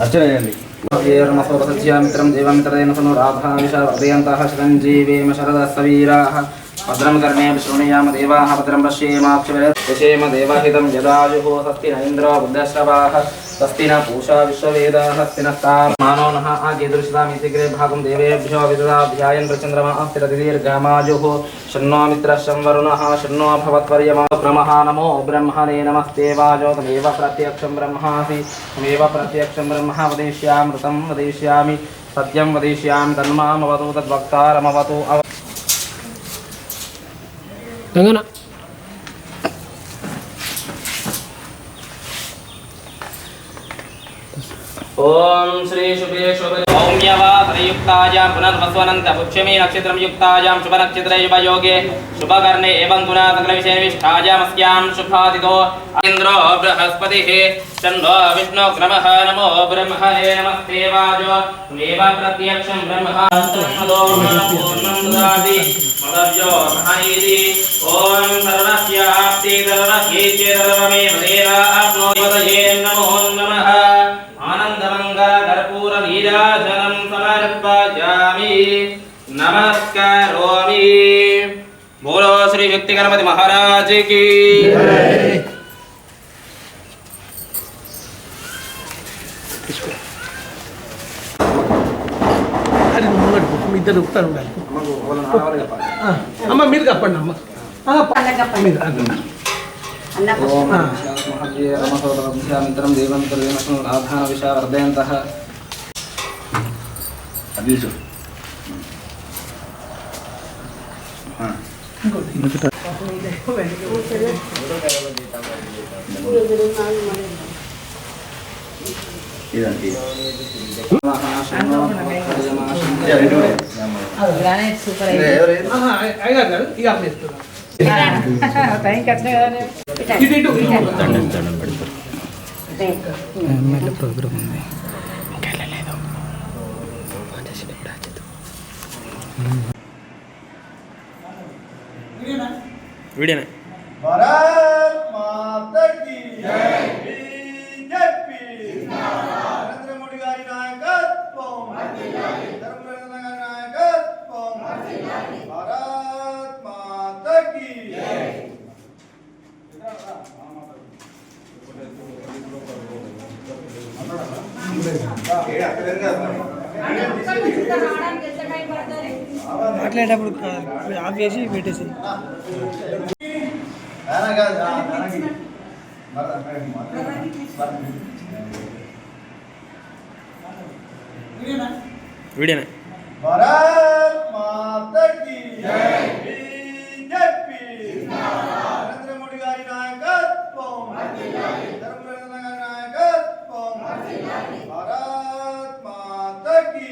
అర్చన చేయండి మిత్రం దేవమిత్రేణ సను రాధావిషయంతః చిరంజీవేమ శరదస్తవీరాः భద్రం भद्रम कर्मे शृणुयाम देवाः, भद्रं पश्येमाक्षेम देवहितं यदायुः स्वस्ति न इन्द्रो, बुद्धश्रवाः, स्वस्ति न पूषा विश्ववेदाः, स्वस्ति नस्तामानो नः आकीदृशतामिति ग्रे भागं देवेभ्यो विददाभ्यायन् प्रचन्द्रमा अस्तिरतिदीर्घमायुः शन्नो मित्रशं वरुणः शन्नो भवत्पर्यमा। नमो ब्रह्मणे नमस्ते वाजो, तमेव प्रत्यक्षं ब्रह्मासि, तमेव प्रत्यक्षं ब्रह्म वदिष्यामृतं वदिष्यामि, सत्यं वदिष्यामि, तन्मामवतु, तद्वक्तारमवतु। अव 看看了。ओम श्री शुभे सौम्यवापरियुक्तायां पुनर्वस्वनन्तपुक्षमे नक्षत्रं युक्तायां शुभनक्षत्रे युभयोगे शुभकर्णे एवं गुणा सकलविषयनिष्ठायामस्यां शुभादितो। इन्द्रो बृहस्पतिः, चन्द्रो विष्णुक्रमः नमो ब्रह्म हे नमस्ते वाजो मेव ओम ब्रह्मादि ॐ सर्वस्याप्ते सर्वस्ये च सर्वमेव नमो వ్యక్తి గణపతి మహారాజ్కి అది నువ్వు ముంగడు పో. మీ ఇద్దరు ఉండాలి అమ్మ మీరు అమ్మ మీరు. ఓం. రమసోదరం ఆధాన. ఇదండి ఏ, రెండు ఉన్నాయి. గ్రానైట్ సూపర్ వీడియోనే. భారత్ మాతా కీ జై బీజేపీ. నరేంద్ర మోడీ గారి నాయకత్వం. ధర్మరత్న గారి నాయకత్వం. భారత్ మాతా కీ మాట్లాడేటప్పుడు ఆఫ్ చేసి పెట్టేసి. వీడియోనే భారత్ మాతా కీ జై బీజేపీ నరేంద్ర మోడీ గారి నాయకత్వం ధర్మరత్న గారి నాయకత్వం భారత్ మాతా కీ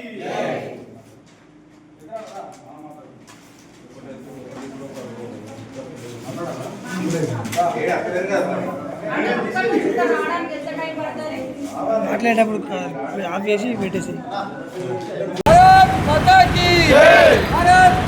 మాట్లాడేటప్పుడు ఆఫ్ చేసి పెట్టేసి. భారత్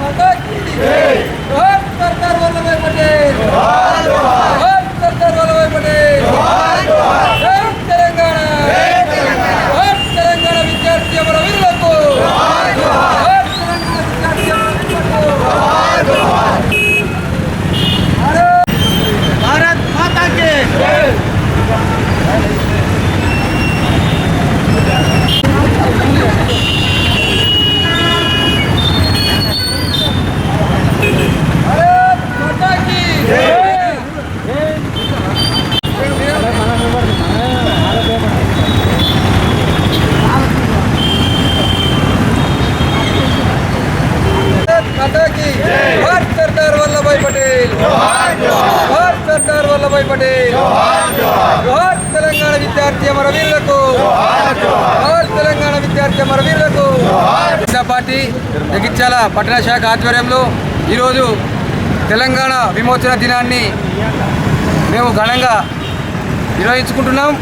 విద్యార్థి అమరవీరులకు. జోహార్ తెలంగాణ విద్యార్థి అమరవీరులకు. జనతా పార్టీ జగిత్యాల పట్టణ శాఖ ఆధ్వర్యంలో ఈరోజు తెలంగాణ విమోచన దినాన్ని మేము ఘనంగా నిర్వహించుకుంటున్నాం.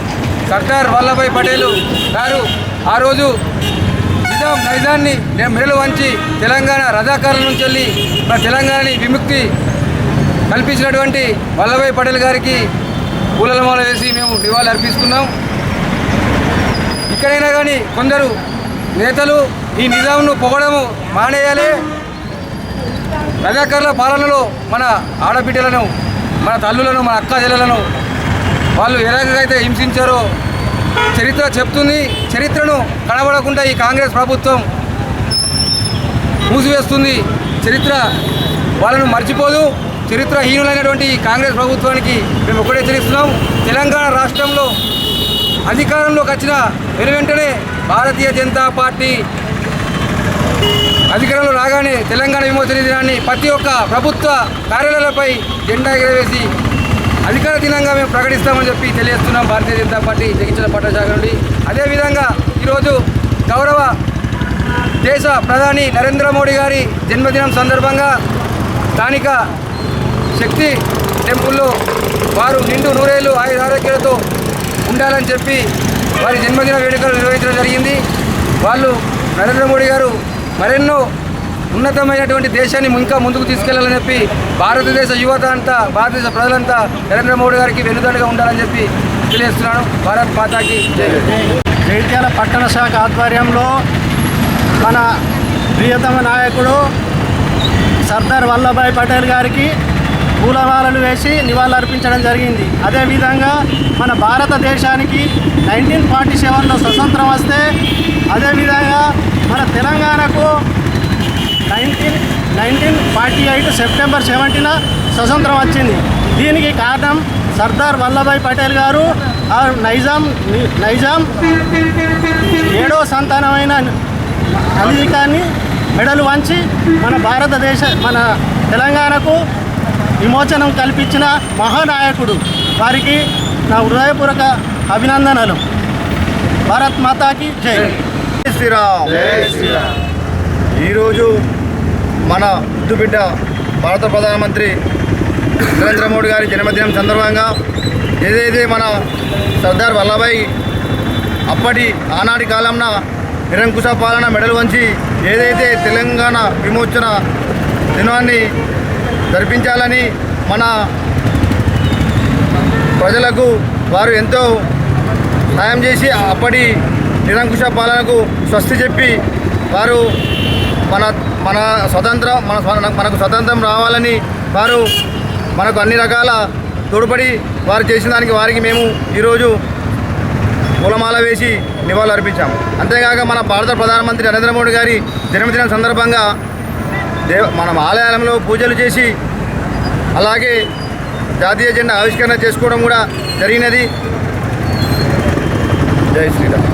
సర్దార్ వల్లభాయ్ పటేల్ గారు ఆ రోజు నిజాం నైజాన్ని మెడలు వంచి తెలంగాణ రజాకారుల నుంచి వెళ్ళి మన తెలంగాణని విముక్తి కల్పించినటువంటి వల్లభాయ్ పటేల్ గారికి పూలమాల వేసి మేము నివాళులు అర్పిస్తున్నాం. ఇక్కడైనా కానీ కొందరు నేతలు ఈ నిజాంను పొగడము మానేయాలి. రజాకర్ల పాలనలో మన ఆడబిడ్డలను మన తల్లులను మన అక్క చెల్లెలను వాళ్ళు ఎలాగైతే హింసించారో చరిత్ర చెప్తుంది. చరిత్రను కనబడకుండా ఈ కాంగ్రెస్ ప్రభుత్వం మూసివేస్తుంది చరిత్ర వాళ్ళను మర్చిపోదు. చరిత్రహీనులైనటువంటి కాంగ్రెస్ ప్రభుత్వానికి మేము ఒకటే తెలుస్తున్నాం తెలంగాణ రాష్ట్రంలో అధికారంలోకి వచ్చిన వెను వెంటనే భారతీయ జనతా పార్టీ అధికారంలో రాగానే తెలంగాణ విమోచన దినాన్ని ప్రతి ఒక్క ప్రభుత్వ కార్యాలయాలపై జెండా ఎగరవేసి అధికార దినంగా మేము ప్రకటిస్తామని చెప్పి తెలియజేస్తున్నాం భారతీయ జనతా పార్టీ జగించిన పట్టశాఖ నుండి. అదేవిధంగా ఈరోజు గౌరవ దేశ ప్రధాని నరేంద్ర మోడీ గారి జన్మదినం సందర్భంగా స్థానిక శక్తి టెంపుల్లో వారు నిండు నూరేళ్ళు ఆయుధ ఆరోగ్యాలతో ఉండాలని చెప్పి వారి జన్మదిన వేడుకలు నిర్వహించడం జరిగింది. వాళ్ళు నరేంద్ర మోడీ గారు మరెన్నో ఉన్నతమైనటువంటి దేశాన్ని ఇంకా ముందుకు తీసుకెళ్ళాలని చెప్పి భారతదేశ యువత అంతా భారతదేశ ప్రజలంతా నరేంద్ర మోడీ గారికి వెన్నుదండగా ఉండాలని చెప్పి తెలియజేస్తున్నాను. భారత్ మాతాకి జైత్యాల పట్టణ శాఖ ఆధ్వర్యంలో మన ప్రియతమ నాయకుడు సర్దార్ వల్లభాయ్ పటేల్ గారికి పూలమాలలు వేసి నివాళులర్పించడం జరిగింది. అదేవిధంగా మన భారతదేశానికి నైన్టీన్ ఫార్టీ సెవెన్లో స్వతంత్రం వస్తే అదేవిధంగా మన తెలంగాణకు nineteen nineteen forty eight September seventeen స్వతంత్రం వచ్చింది. దీనికి కారణం సర్దార్ వల్లభాయ్ పటేల్ గారు నైజాం నైజాం ఏడో సంతానమైన అలీఖాన్ని మెడలు వంచి మన భారతదేశ మన తెలంగాణకు విమోచనం కల్పించిన మహానాయకుడు. వారికి నా హృదయపూర్వక అభినందనలు. భారత్ మాతాకి జై. జై శ్రీరామ్. ఈరోజు మన ముద్దుబిడ్డ భారత ప్రధానమంత్రి నరేంద్ర మోడీ గారి జన్మదినం సందర్భంగా ఏదైతే మన సర్దార్ వల్లభాయ్ అప్పటి ఆనాటి కాలంన నిరంకుశ పాలన మెడలు వంచి ఏదైతే తెలంగాణ విమోచన దినాన్ని జరిపించాలని మన ప్రజలకు వారు ఎంతో సాయం చేసి అప్పటి నిరంకుశ పాలనకు స్వస్తి చెప్పి వారు మన మన స్వతంత్రం మన మనకు స్వతంత్రం రావాలని వారు మనకు అన్ని రకాల తోడ్పడి వారు చేసిన దానికి వారికి మేము ఈరోజు పూలమాల వేసి నివాళులు అర్పించాము అంతేకాక మన భారత ప్రధానమంత్రి నరేంద్ర మోడీ గారి జన్మదినం సందర్భంగా దేవ మనం ఆలయాలలో పూజలు చేసి అలాగే జాతీయ జెండా ఆవిష్కరణ చేసుకోవడం కూడా జరిగినది. జై శ్రీరామ్.